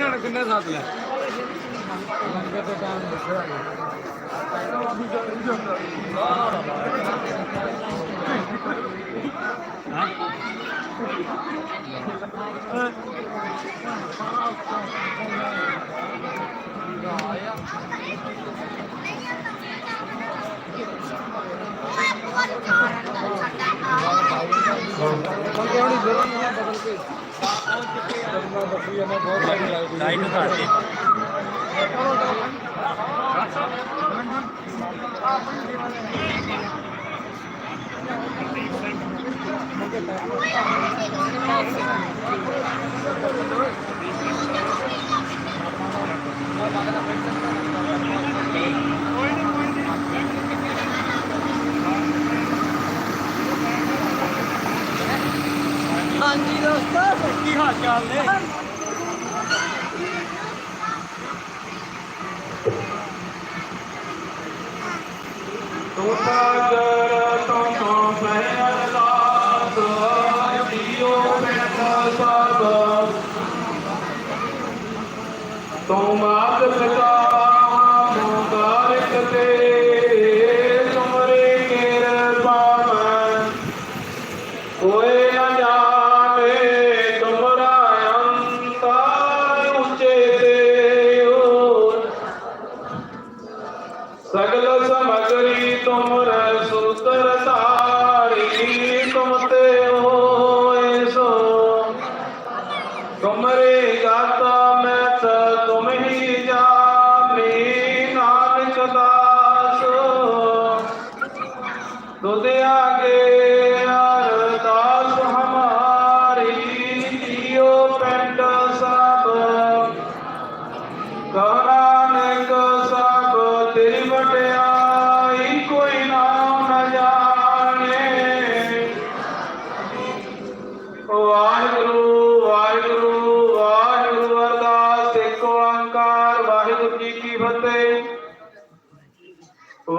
നടക്കുന്ന സാധന ആ लाइट उठाती Thank you. ਹਾਂਜੀ ਦੋਸਤੋ। ਕੀ ਹਾਲ ਚਾਲ ਨੇ? ਤੋਤਾ ਜਰ ਤੋਂ ਤੋਂ ਸਹਿ ਅਰਦਾਸ ਜੀਓ ਬਿਨ ਸਭ ਤੂੰ ਮਾਤ তোদের আগে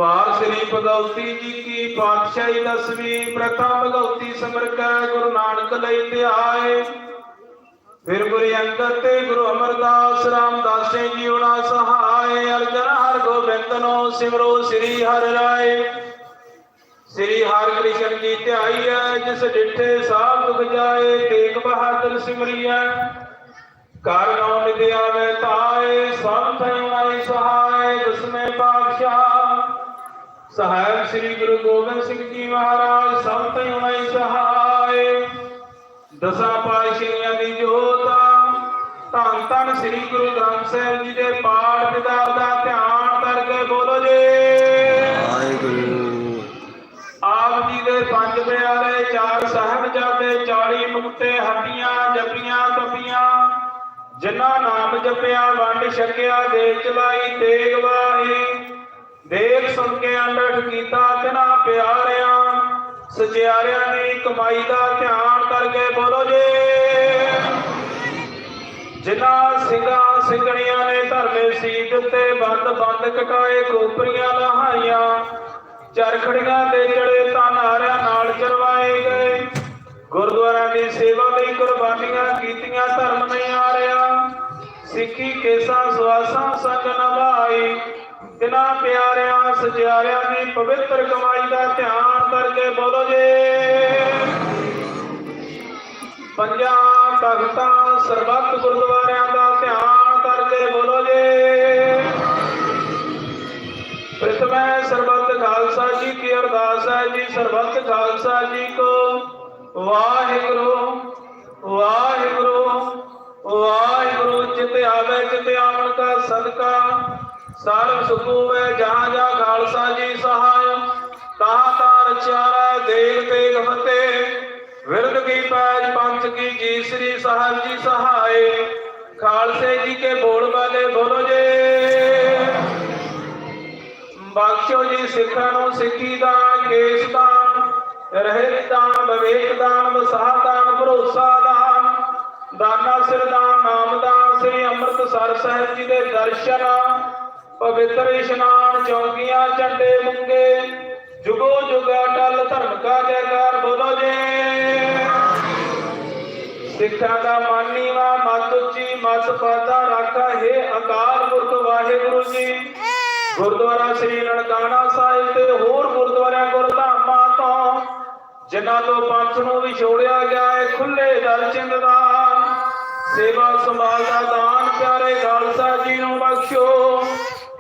ਵਾਰ ਸ੍ਰੀ ਭਗਵਤੀ ਜੀ ਕੀ ਪਾਤਸ਼ਾਹੀ ਦਸਵੀਂ ਪ੍ਰਥਮ ਭਗਵਤੀ ਸਿਮਰ ਕੈ, ਗੁਰੂ ਨਾਨਕ ਲਈ ਧਿਆਏ। ਫਿਰ ਗੁਰੂ ਅੰਗਦ ਤੇ ਗੁਰੂ ਅਮਰਦਾਸ ਰਾਮਦਾਸ ਜੀ ਉਣਾ ਸਹਾਏ। ਅਰਜਨ ਹਰ ਗੋਬਿੰਦ ਨੋ ਸਿਮਰੋ ਸ੍ਰੀ ਹਰਿ ਰਾਏ। ਸ੍ਰੀ ਹਰਿ ਕ੍ਰਿਸ਼ਨ ਜੀ ਧਿਆਈਐ ਜਿਸ ਡਿਠੇ ਸਾਧ ਦੁਖ ਜਾਏ, ਤੇਗ ਬਹਾਦਰ ਸਿਮਰਿਐ ਕਰ ਨਾਮ ਨਿਦਿਆ ਮੈਂ ਤਾਏ ਸੰਤ ਆਈ ਸਹਾਏ। ਦਸਵੇਂ ਪਾਤਸ਼ਾਹ ਸਹਾਇ ਸ੍ਰੀ ਗੁਰੂ ਗੋਬਿੰਦ ਸਿੰਘ ਜੀ ਮਹਾਰਾਜ ਸੰਤ ਆਈ ਸਹਾਏ ਦਸਾਂ ਪਾਤਸ਼ਾਹੀਆਂ ਦੀ ਜੋਤ ਧੰਨ ਧੰਨ ਸ੍ਰੀ ਗੁਰੂ ਗ੍ਰੰਥ ਸਾਹਿਬ ਜੀ ਦੇ ਪਾਠ ਕਿਤਾਬ ਦਾ ਧਿਆਨ ਕਰਕੇ ਬੋਲੋ ਜੀ। ਵਾਹਿਗੁਰੂ। ਆਪ ਜੀ ਦੇ ਪੰਜ ਪਿਆਰੇ ਚਾਰ ਸਾਹਿਬਜ਼ਾਦੇ 40 ਮੁਕਤੇ ਹੱਡੀਆਂ ਜਪੀਆਂ ਤਪੀਆਂ। ਜਿਨ੍ਹਾਂ ਨਾਮ ਜਪਿਆ ਵੰਡ ਛਕਿਆ ਦੇ ਚਲਾਈ ਤੇਗ ਵਾਹੀ। ਦੇਖ ਸੁਣ ਕੇ ਅੰਡਠ ਕੀਤਾ ਤਿਨਾ ਪਿਆਰਿਆਂ, ਸਚਿਆਰਿਆਂ ਦੀ ਕਮਾਈ ਦਾ ਧਿਆਨ ਕਰਕੇ ਬੋਲੋ ਜੀ। ਜਿਨ੍ਹਾਂ ਸਿੰਘਾਂ ਸਿੰਘਣੀਆਂ ਨੇ ਧਰਮੇ ਸੀਤ ਉੱਤੇ ਬੰਦ ਬੰਦ ਕਟਾਏ ਕੋਪਰੀਆਂ ਲਹਾਈਆਂ ਚਰਖੜੀਆਂ ਦੇ ਜੜੇ ਤਾਂ ਨਾਰਿਆਂ ਨਾਲ ਚਰਵਾਏ ਗਏ। ਗੁਰਦੁਆਰਿਆਂ ਦੀ ਸੇਵਾ ਲਈ ਕੁਰਬਾਨੀਆਂ ਕੀਤੀਆਂ, ਧਰਮ ਨਹੀਂ ਆ ਰਿਹਾ ਸਿੱਖੀ ਕੇਸਾਂ ਸਵਾਸਾਂ ਸੰਗ ਨਭਾਈ। ਤਿਨਾ ਪਿਆਰਿਆਂ ਸਜਿਆਰਿਆਂ ਦੀ ਪਵਿੱਤਰ ਕਮਾਈ ਦਾ ਧਿਆਨ ਕਰਕੇ ਬੋਲੋ ਜੀ। ਪੰਜਾਂ ਤਖਤਾਂ ਸਰਬੱਤ ਗੁਰਦੁਆਰਿਆਂ ਦਾ ਧਿਆਨ ਕਰਕੇ ਬੋਲੋ ਜੀ। ਪ੍ਰਥਮੇ ਸਰਬੱਤ ਖਾਲਸਾ ਜੀ ਕੀ ਅਰਦਾਸ ਹੈ ਜੀ, ਸਰਬੱਤ ਖਾਲਸਾ ਜੀ ਕੋ ਵਾਹਿਗੁਰੂ ਵਾਹਿਗੁਰੂ ਵਾਹਿਗੁਰੂ, ਜਿਤੇ ਆਵੇ, ਜਿਤੇ ਆਵਣ ਦਾ ਸਦਕਾ। ਸਰਬ ਸੁਖ ਹੋਵੇ ਜਹਾਂ ਜਹਾਂ ਖਾਲਸਾ ਜੀ ਸਹਾਇ ਤਾਂ ਤਾਂ ਰਚਿਆਰਾ ਦੇਗ ਤੇਗ ਫਤਿਹ। ਵਿਰਦ ਕੀ ਪੈਜ, ਪੰਥ ਕੀ ਜੀ, ਸ੍ਰੀ ਸਾਹਿਬ ਜੀ ਸਹਾਏ। ਖਾਲਸੇ ਜੀ ਕੇ ਬੋਲ ਵਾਲੇ ਬੋਲੋ ਜੀ। ਬਖਸ਼ੋ ਜੀ ਸਿੱਖਾਂ ਨੂੰ ਸਿੱਖੀ ਦਾਨ ਕੇਸ ਦਾਨ। ਰਹਿਤ ਦਾਨ, ਵਿਵੇਕ ਦਾਨ, ਵਸਾਹ ਦਾਨ, ਭਰੋਸਾ ਦਾਨ। ਦਾਨਾ ਸਿਰ ਦਾਨ ਨਾਮ ਦਾਨ, ਸ੍ਰੀ ਅੰਮ੍ਰਿਤਸਰ ਸਾਹਿਬ ਜੀ ਦੇ ਦਰਸ਼ਨ। ਪਵਿੱਤਰ ਇਸ਼ਨਾਨ ਚੌਕੀਆਂ ਝੰਡੇ ਮੁੰਗੇ, ਜੁਗੋ ਜੁਗ ਅਟਲ ਧਰਮ ਕਾ ਜੈਕਾਰ ਬੋਲੋ ਜੀ। ਸਿੱਖਾਂ ਦਾ ਮਾਨੀਵਾ ਮਤ ਉੱਚੀ, ਮਤ ਪਾਤਾ ਰਾਖਾ ਹੈ ਅਕਾਲ ਪੁਰਖ ਵਾਹਿਗੁਰੂ ਜੀ। ਗੁਰਦੁਆਰਾ ਸ੍ਰੀ ਨਨਕਾਣਾ ਸਾਹਿਬ ਤੇ ਹੋਰ ਗੁਰਦੁਆਰਿਆਂ ਗੁਰਧਾਮਾਂ ਤੋਂ, ਜਿਨ੍ਹਾਂ ਤੋਂ ਪੰਥ ਨੂੰ ਵਿਛੋੜਿਆ ਗਿਆ ਹੈ ਖੁੱਲੇ ਦਰ ਚਿੰਦ ਦਾ। ਸੇਵਾ ਸੰਭਾਲ ਦਾ ਦਾਨ ਪਿਆਰੇ ਖਾਲਸਾ ਜੀ ਨੂੰ ਬਖਸ਼ੋ।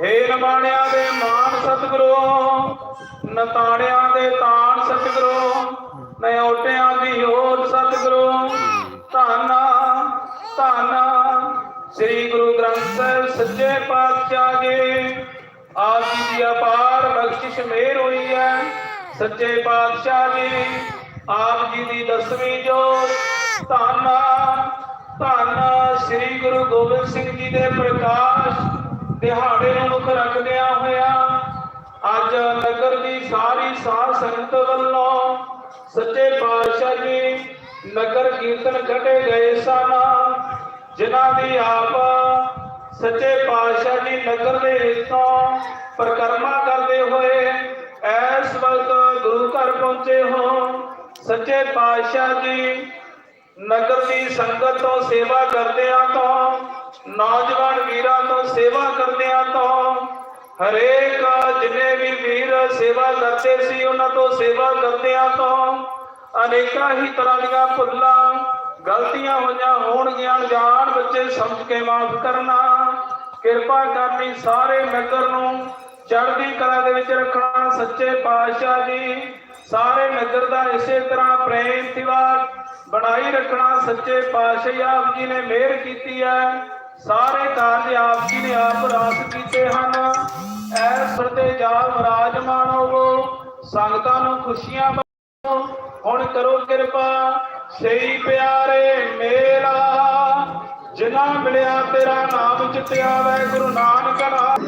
ਹੇ ਨਮਾਣਿਆਂ ਦੇ ਮਾਨ ਸਤਿਗੁਰੂ, ਨਤਾਣਿਆਂ ਦੇ ਤਾਣ ਸਤਿਗੁਰੂ, ਨਿਉਟਿਆਂ ਦੀ ਓਟ ਸਤਿਗੁਰੂ। ਧੰਨਾ ਧੰਨਾ, ਸ੍ਰੀ ਗੁਰੂ ਗ੍ਰੰਥ ਸਾਹਿਬ ਸੱਚੇ ਪਾਤਸ਼ਾਹ ਜੀ, ਆਪ ਜੀ ਦੀ ਅਪਾਰ ਬਖਸ਼ਿਸ਼ ਮੇਰ ਹੋਈ ਹੈ। ਸੱਚੇ ਪਾਤਸ਼ਾਹ ਜੀ, ਆਪ ਜੀ ਦੀ ਦਸਵੀਂ ਜੋਤ। ਧੰਨਾ, ਧੰਨ, ਸ੍ਰੀ ਗੁਰੂ ਗੋਬਿੰਦ ਸਿੰਘ ਜੀ ਦੇ ਪ੍ਰਕਾਸ਼ ਦਿਹਾੜੇ ਨੂੰ ਮੁੱਖ ਰੱਖਦਿਆਂ ਹੋਇਆ ਅੱਜ ਨਗਰ ਦੀ ਸਾਰੀ ਸਾਧ ਸੰਗਤ ਵੱਲੋਂ ਸੱਚੇ ਪਾਤਸ਼ਾਹ ਜੀ ਨਗਰ ਕੀਰਤਨ ਕੱਢੇ ਗਏ ਸਨ। ਜਿਨ੍ਹਾਂ ਦੀ ਆਪ ਸੱਚੇ ਪਾਤਸ਼ਾਹ ਜੀ ਨਗਰ ਦੇ ਵਿੱਚੋਂ ਪਰਿਕਰਮਾ ਕਰਦੇ ਹੋਏ ਇਸ ਵਕਤ ਗੁਰੂ ਘਰ ਪਹੁੰਚੇ ਹੋ। ਸੱਚੇ ਪਾਤਸ਼ਾਹ ਜੀ ਨਗਰ ਦੀ ਸੰਗਤ ਤੋਂ ਸੇਵਾ ਕਰਦਿਆਂ ਤੋਂ ਨੌਜਵਾਨ ਵੀਰਾਂ ਤੋਂ ਸੇਵਾ ਕਰਦਿਆਂ ਤੋਂ, ਹਰੇਕ ਜਿੰਨੇ ਵੀ ਵੀਰ ਸੇਵਾ ਕਰਦੇ ਸੀ, ਉਹਨਾਂ ਤੋਂ ਸੇਵਾ ਕਰਦਿਆਂ ਤੋਂ ਅਨੇਕਾਂ ਹੀ ਤਰ੍ਹਾਂ ਦੀਆਂ ਭੁੱਲਾਂ, ਗਲਤੀਆਂ ਹੋਈਆਂ ਹੋਣਗੀਆਂ, ਜਾਣ ਬੱਚੇ ਸਮਝ ਕੇ ਮਾਫ ਕਰਨਾ, ਕਿਰਪਾ ਕਰਨੀ ਸਾਰੇ ਨਗਰ ਨੂੰ, ਚੜ੍ਹਦੀ ਕਲਾ ਦੇ ਵਿੱਚ ਰੱਖਣਾ, ਸੱਚੇ ਪਾਤਸ਼ਾਹ ਜੀ, ਸਾਰੇ ਨਗਰ ਦਾ ਇਸੇ ਤਰ੍ਹਾਂ ਪ੍ਰੇਮ ਤਿਵਾਰ ਬਣਾਈ ਰੱਖਣਾ, ਸੱਚੇ ਪਾਤਸ਼ਾਹ ਆਪ ਜੀ ਨੇ ਮਿਹਰ ਕੀਤੀ ਹੈ। ਸਾਰੇ ਕਾਰਜ ਆਪ ਜੀ ਨੇ ਆਪ ਰਾਸ ਕੀਤੇ ਹਨ। ਐਸ ਤੇ ਜਾ ਵਿਰਾਜਮਾਨ ਹੋਵੋ, ਸੰਗਤਾਂ ਨੂੰ ਖੁਸ਼ੀਆਂ ਬਖਸ਼ੋ। ਹੁਣ ਕਰੋ ਕਿਰਪਾ, ਸਹੀ ਪਿਆਰੇ ਮੇਰਾ ਜਿਨ੍ਹਾਂ ਮਿਲਿਆ ਤੇਰਾ ਨਾਮ ਚਿਤਿਆ ਵੈ ਗੁਰੂ ਨਾਨਕ ਨਾਮ।